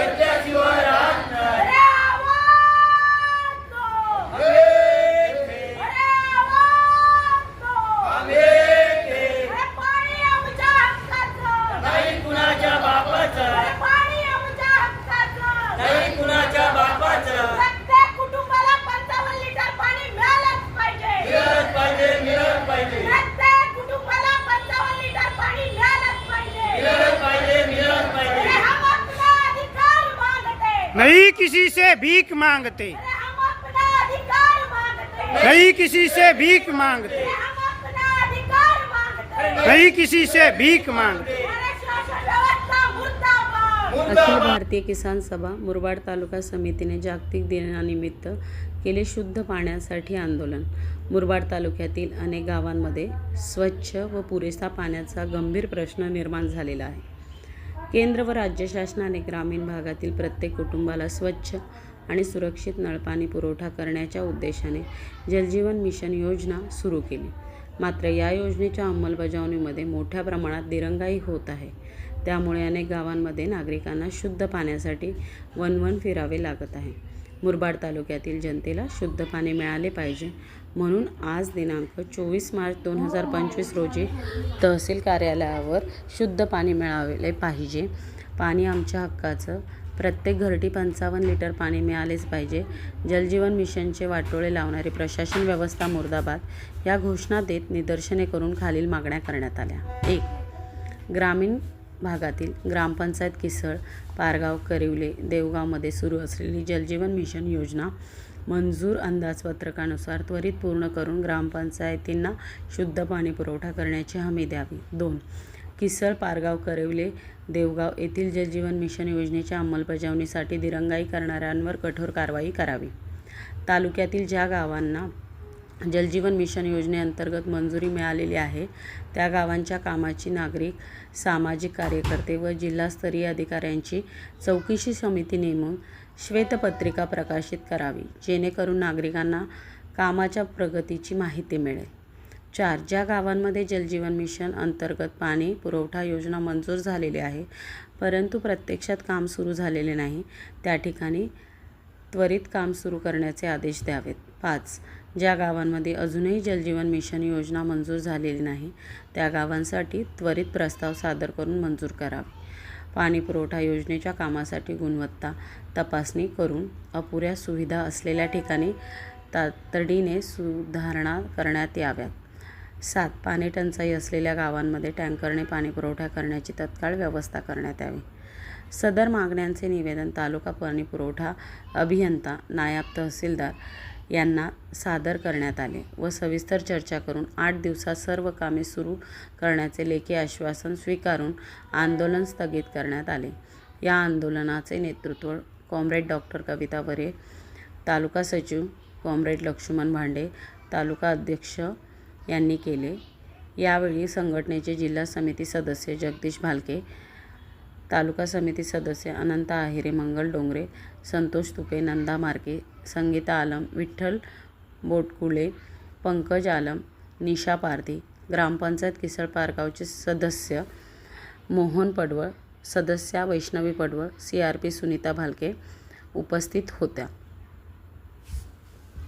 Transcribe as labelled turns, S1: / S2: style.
S1: Get back to. नहीं किसी से भीख मांगते।
S2: हम अपना अधिकार मांगते
S1: नहीं किसी से भीख मांगते।
S2: हम अपना अधिकार मांगते
S1: नहीं किसी से भीख मांगते।
S3: अखिल भारतीय किसान सभा मुरबाड तालुका समितीने जागतिक दिनानिमित्त केले शुद्ध पाण्यासाठी आंदोलन. मुरबाड तालुक्यातील अनेक गावांमध्ये स्वच्छ व पुरेसा पाण्याचा गंभीर प्रश्न निर्माण झालेला आहे. केंद्र व राज्य शासनाने ग्रामीण भागातील प्रत्येक कुटुंबाला स्वच्छ आणि सुरक्षित नळपाणी पुरवठा करण्याच्या उद्देशाने जलजीवन मिशन योजना सुरू केली. मात्र या योजनेच्या अंमलबजावणीमध्ये मोठ्या प्रमाणात दिरंगाई होत आहे. त्यामुळे अनेक गावांमध्ये नागरिकांना शुद्ध पाण्यासाठी वनवन फिरावे लागत आहे. मुरबाड तालुक्यातील जनतेला शुद्ध पाणी मिळाले पाहिजे. म्हणून आज दिनांक चोवीस मार्च दोन हजार पंचवीस रोजी तहसील कार्यालयावर शुद्ध पाणी मिळाले पाहिजे. पाणी आमच्या हक्काचं. प्रत्येक घरटी पंचावन्न लिटर पाणी मिळालेच पाहिजे. जलजीवन मिशनचे वाटोळे लावणारी प्रशासन व्यवस्था मुर्दाबाद या घोषणा देत निदर्शने करून खालील मागण्या करण्यात आल्या. एक ग्रामीण भागातील ग्रामपंचायत किसळ पारगाव करिवले देवगावमध्ये सुरू असलेली जलजीवन मिशन योजना मंजूर अंदाजपत्रकानुसार त्वरित पूर्ण करून ग्रामपंचायतींना शुद्ध पाणी पुरवठा करण्याची हमी द्यावी. दोन किसळ पारगाव करेवले देवगाव येथील जलजीवन मिशन योजनेच्या अंमलबजावणीसाठी दिरंगाई करणाऱ्यांवर कठोर कारवाई करावी. तालुक्यातील ज्या गावांना जलजीवन मिशन योजनेअंतर्गत मंजुरी मिळालेली आहे. त्या गावांच्या कामाची नागरिक सामाजिक कार्यकर्ते व जिल्हास्तरीय अधिकाऱ्यांची चौकशी समिती नेमून श्वेतपत्रिका प्रकाशित करावी जेणेकरून नागरिकांना कामाच्या प्रगतीची माहिती मिळेल. चार ज्या गावांमध्ये जलजीवन मिशन अंतर्गत पाणी पुरवठा योजना मंजूर झालेली आहे परंतु प्रत्यक्षात काम सुरू झालेले नाही त्या ठिकाणी त्वरित काम सुरू करण्याचे आदेश द्यावेत. पाच. ज्या गावांमध्ये अजूनही जलजीवन मिशन योजना मंजूर झालेली नाही त्या गावांसाठी त्वरित प्रस्ताव सादर करून मंजूर करावे पाणी पुरवठा योजनेच्या कामासाठी गुणवत्ता तपासणी करून अपुऱ्या सुविधा असलेल्या ठिकाणी तातडीने सुधारणा करण्यात याव्यात. सात पाणी टंचाई असलेल्या गावांमध्ये टँकरने पाणी पुरवठा करण्याची तत्काळ व्यवस्था करण्यात यावी. सदर मागण्यांचे निवेदन तालुका पाणी पुरवठा अभियंता नायब तहसीलदार यांना सादर करण्यात आले व सविस्तर चर्चा करून आठ दिवसात सर्व कामे सुरू करण्याचे लेखी आश्वासन स्वीकारून आंदोलन स्थगित करण्यात आले. या आंदोलनाचे नेतृत्व कॉम्रेड डॉक्टर कविता वरे तालुका सचिव कॉम्रेड लक्ष्मण भांडे तालुका अध्यक्ष यांनी केले. यावेळी संघटनेचे जिल्हा समिती सदस्य जगदीश भालके तालुका समिती सदस्य अनंत आहिरे मंगल डोंगरे संतोष तुपे नंदा मार्के संगीता आलम विठ्ठल बोटकुळे पंकज आलम निशा पारधी ग्रामपंचायत किसळ पारगावचे सदस्य मोहन पडवळ सदस्या Vaishnavi Padwal C R P Sunita Bhalke उपस्थित होत्या.